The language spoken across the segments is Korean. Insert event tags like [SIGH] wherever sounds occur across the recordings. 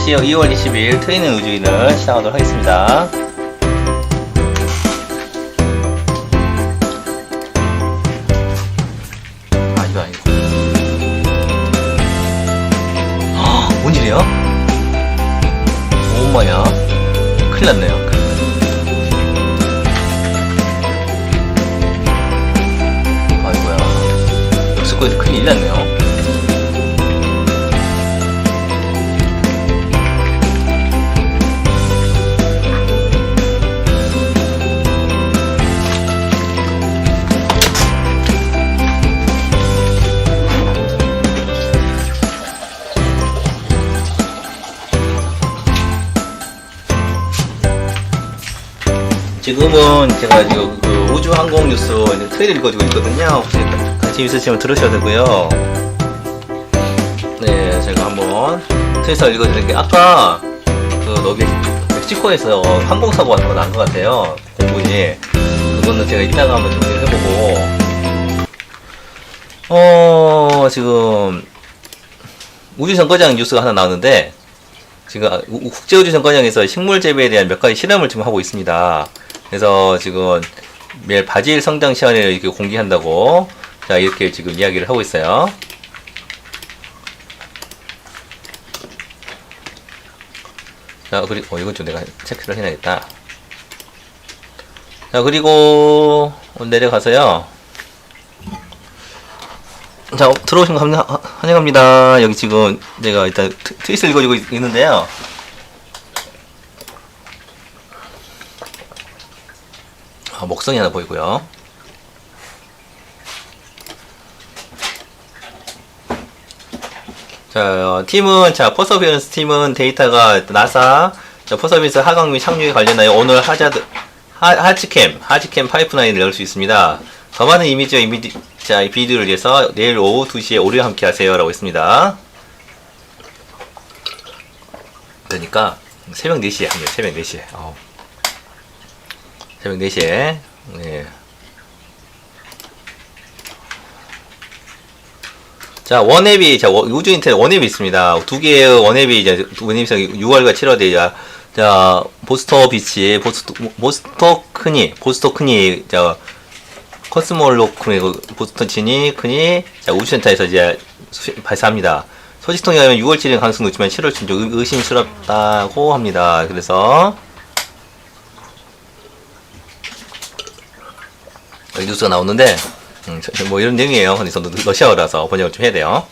자, 20, 2월 20일 트레이닝 우주인을 시작하도록 하겠습니다. 아, 이거 아니고. 헉, 뭔 일이야? 엄마야. 큰일 났네요. 아이고야. 역습구에서 큰일 났네요. 지금은 제가 지금 그 우주 항공 뉴스 이제 트레이를 읽어주고 있거든요. 혹시 관심 있으시면 들으셔도 되고요. 네, 제가 한번 트레이서 읽어드릴게요. 아까 그 여기 멕시코에서 항공사고가 한번 난것 같아요. 공군이. 그거는 제가 이따가 한번 정리를 해보고. 어, 지금 우주정거장 뉴스가 하나 나오는데 지금 우- 국제우주정거장에서 식물 재배에 대한 몇 가지 실험을 지금 하고 있습니다. 그래서 지금 매일 바질 성장 시간을 이렇게 공개한다고 자 이렇게 지금 이야기를 하고 있어요. 자 그리고 어, 이건 좀 내가 체크를 해놔야겠다. 자 그리고 내려가서요. 자 어, 들어오신 거 환- 환영합니다. 여기 지금 내가 일단 트- 트윗을 읽어주고 있- 있는데요. 목성이 하나 보이고요. 자, 팀은, 자, 포서비언스 팀은 데이터가 나사, 자, 포서비언스 하강 및 착륙에 관련하여 오늘 하자드, 하, 하치캠, 하치캠 파이프라인을 열 수 있습니다. 더 많은 이미지와 이미지, 자, 이 비디오를 위해서 내일 오후 2시에 오류 함께 하세요. 라고 했습니다. 그러니까, 새벽 4시에 합니다. 새벽 4시에. 어우. 새벽 4시에. 네. 자, 원앱이, 자, 워- 우주 인터넷 원앱이 있습니다. 두 개의 원앱이 이제, 원앱이 6월과 7월에, 자, 자, 보스터 비치, 보스터, 보스터 크니, 보스터 크니, 자, 코스모로 크니, 보스터 치니, 크니, 자, 우주센터에서 이제 수- 발사합니다. 소식통에 의하면 6월 7일 가능성 높지만 7월 좀 의- 의심스럽다고 합니다. 그래서, 여기 뉴스가 나오는데 음, 저- 뭐 이런 내용이에요. 근데 저도 러시아어라서 번역을 좀 해야 돼요.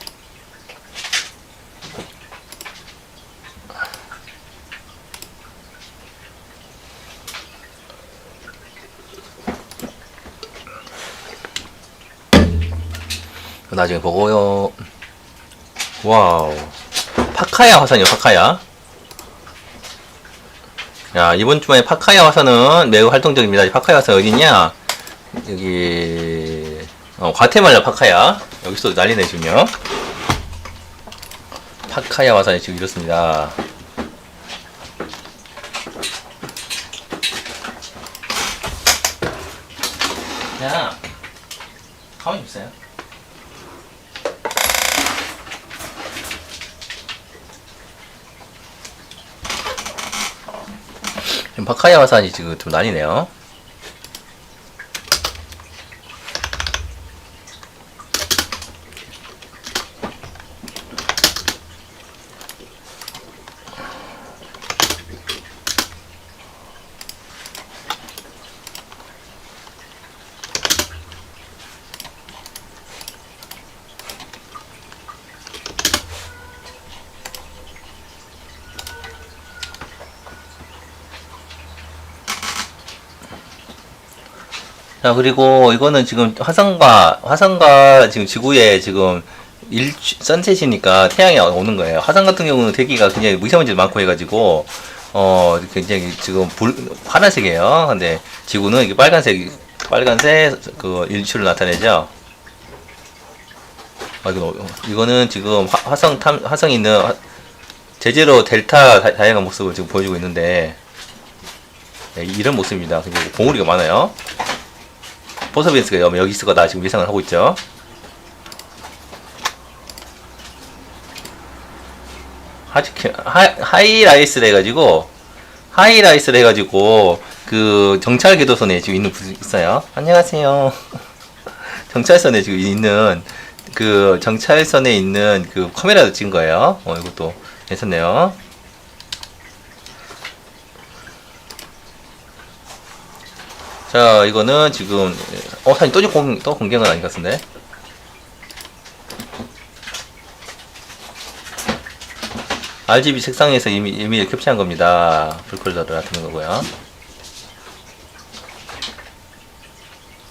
나중에 보고요. 와우. 파카야 화산이요, 파카야. 야, 이번 주말에 파카야 화산은 매우 활동적입니다. 파카야 화산 어디냐? 여기 어, 과테말라 파카야. 여기서 난리네 지금요. 파카야 화산이 지금 이렇습니다. 야 가만히 있어요. 지금 파카야 화산이 지금 좀 난리네요 자 그리고 이거는 지금 화성과 화성과 지금 지구에 지금 일 선셋이니까 태양이 오는 거예요. 화성 같은 경우는 대기가 굉장히 미세먼지도 많고 해가지고 어 굉장히 지금 불 파란색이에요. 근데 지구는 이게 빨간색 빨간색 그 일출을 나타내죠. 아 이거 이거는 지금 화, 성 탐, 화성에 있는 화- 제제로 델타 다- 다양한 모습을 지금 보여주고 있는데 네, 이런 모습입니다. 봉우리가 많아요. 포서비언스가 여기 있을 거다 지금 예상을 하고 있죠. 아직 하, 하이라이스를 해가지고 하이라이스를 해가지고 그 경찰 교도소에 지금 있는 분 있어요. 안녕하세요. [LAUGHS] 경찰선에 지금 있는 그 경찰선에 있는 그 카메라도 찍은 거예요. 어 이것도 괜찮네요. 자 이거는 지금 어 사진 또 공, 또 공개한 건 아닌 것 같은데. RGB 색상에서 이미 이미 캡처한 겁니다. 풀컬러를 나타낸 거고요.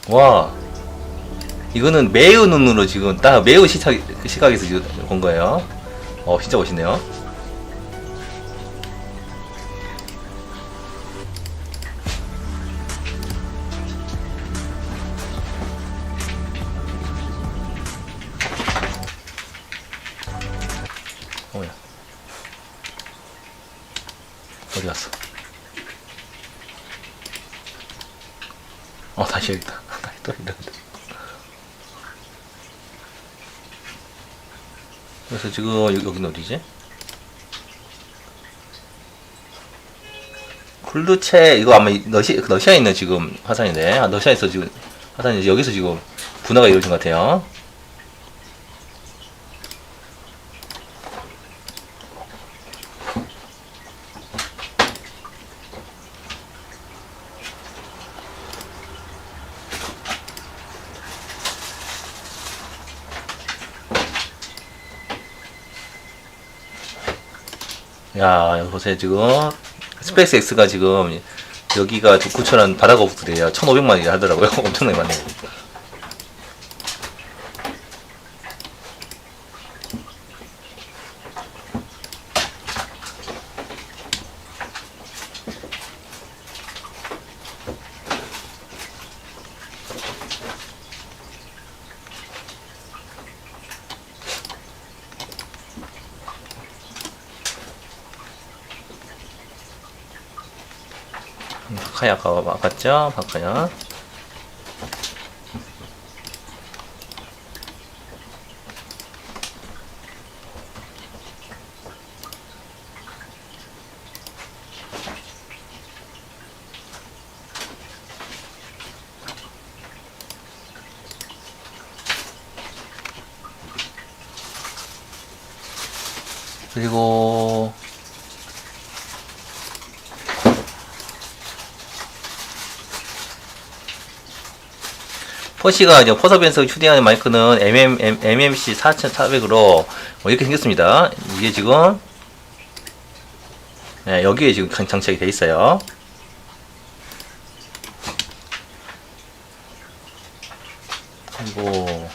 와, 이거는 매우 눈으로 지금 딱 매우 시각 시각에서 본 거예요. 어, 진짜 멋있네요. 어 다시 여기 있다. [LAUGHS] 다시 또 이런데. 그래서 지금 여기, 여기는 어디지? 쿨루체 이거 아마 이- 러시, 러시아에 있는 지금 화산이네. 아, 러시아에서 지금 화산이 여기서 지금 분화가 이루어진 것 같아요. 야, 보세요. 지금 스페이스 X가 지금 여기가 9천원 바다가 없더래요. 1,500만이 하더라고요. [LAUGHS] 엄청나게 많네요. 바카야 아까 바꿨죠? 바카야. 그리고 포시가 이제 포서 변속 휴대하는 마이크는 MM, MMC 4400으로 뭐 이렇게 생겼습니다. 이게 지금 네, 여기에 지금 장- 장착이 돼 있어요. 그리고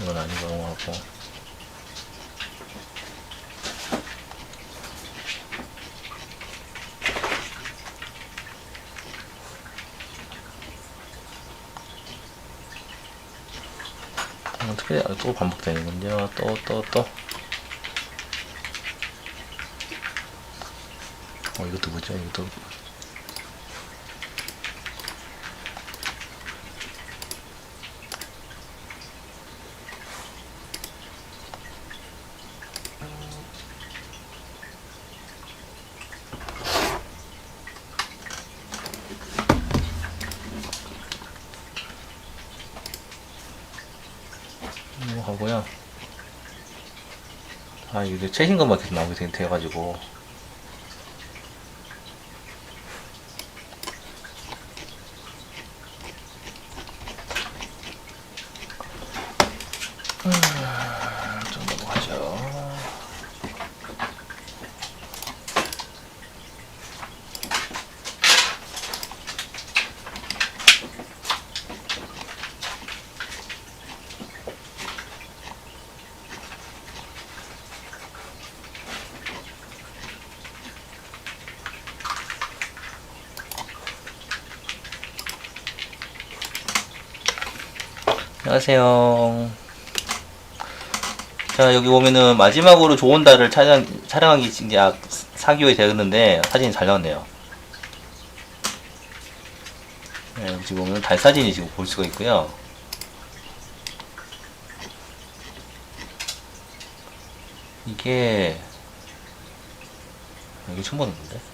이건 아닌 거 같고 어떻게 또 반복되는군요. 또 또 또. 어 이것도 뭐죠? 이것도 이거 하고요. 아 이게 최신 것만 계속 나오게 돼- 돼가지고. 음, 안녕하세요. 자, 여기 보면은 마지막으로 좋은 달을 촬영, 촬영하기 이제 약 4개월이 되었는데 사진이 잘 나왔네요. 네, 지금 보면 달 사진이 지금 볼 수가 있고요. 이게, 여기 처음 보는 건데?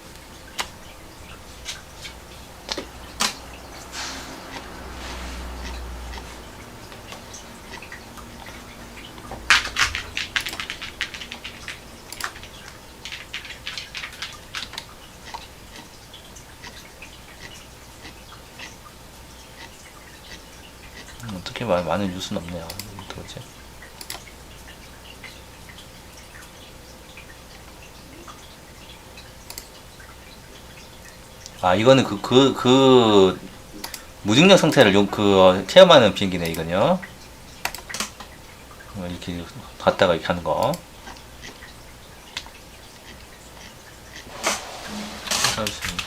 많은 뉴스는 없네요. 도대체. 아 이거는 그 그그 무중력 상태를 용, 그 어, 체험하는 비행기네 이건요. 어, 이렇게 갔다가 이렇게 하는 거. 잠시만요.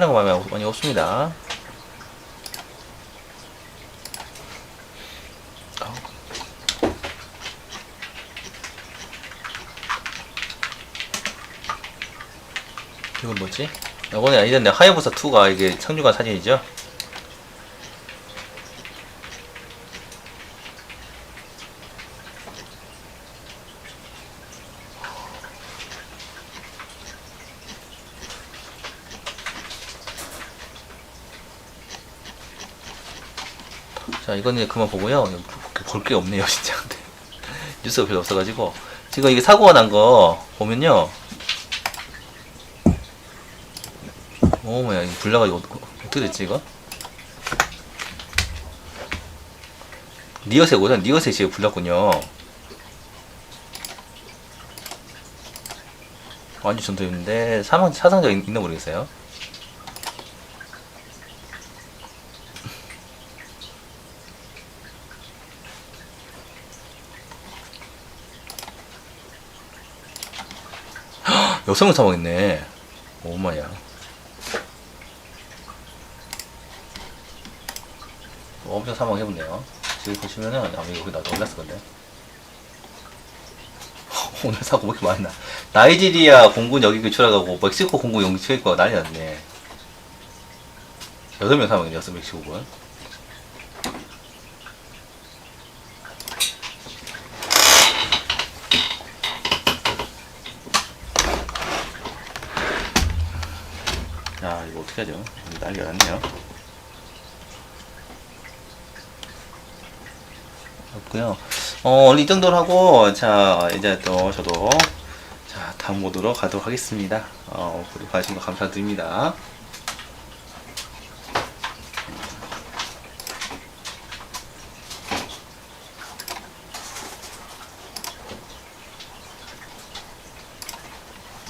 특별한 거 많이, 없습니다. 이건 뭐지? 이번에 이전에 하야부사 2가 이게 상주간 사진이죠? 자, 이거는 그만 보고요. 볼 게 없네요, 진짜. 근데 [LAUGHS] 뉴스가 별로 없어가지고. 지금 이게 사고가 난 거 보면요. 어머야, 이거 불나가지고 어떻게 됐지, 이거? 니어셋 오전 니어셋이 지금 불났군요. 완전 전투였는데 사망 사상자 있- 있나 모르겠어요. 여성은 사망했네. 오마야. 엄청 사망해보네요. 지금 보시면은 아마 이거 나도 올랐을 건데. [LAUGHS] 오늘 사고 왜 이렇게 많이 나? 나이지리아 공군 여기 교출하고 멕시코 공군 여기 교출하고 난리 났네. 여덟 명 사망했네, 여섯 멕시코군. 어떻게 하죠? 난리가 났네요. 없고요. 어, 오늘 이 정도로 하고, 자, 이제 또 저도, 자, 다음 모드로 가도록 하겠습니다. 어, 구독하신 거 감사드립니다.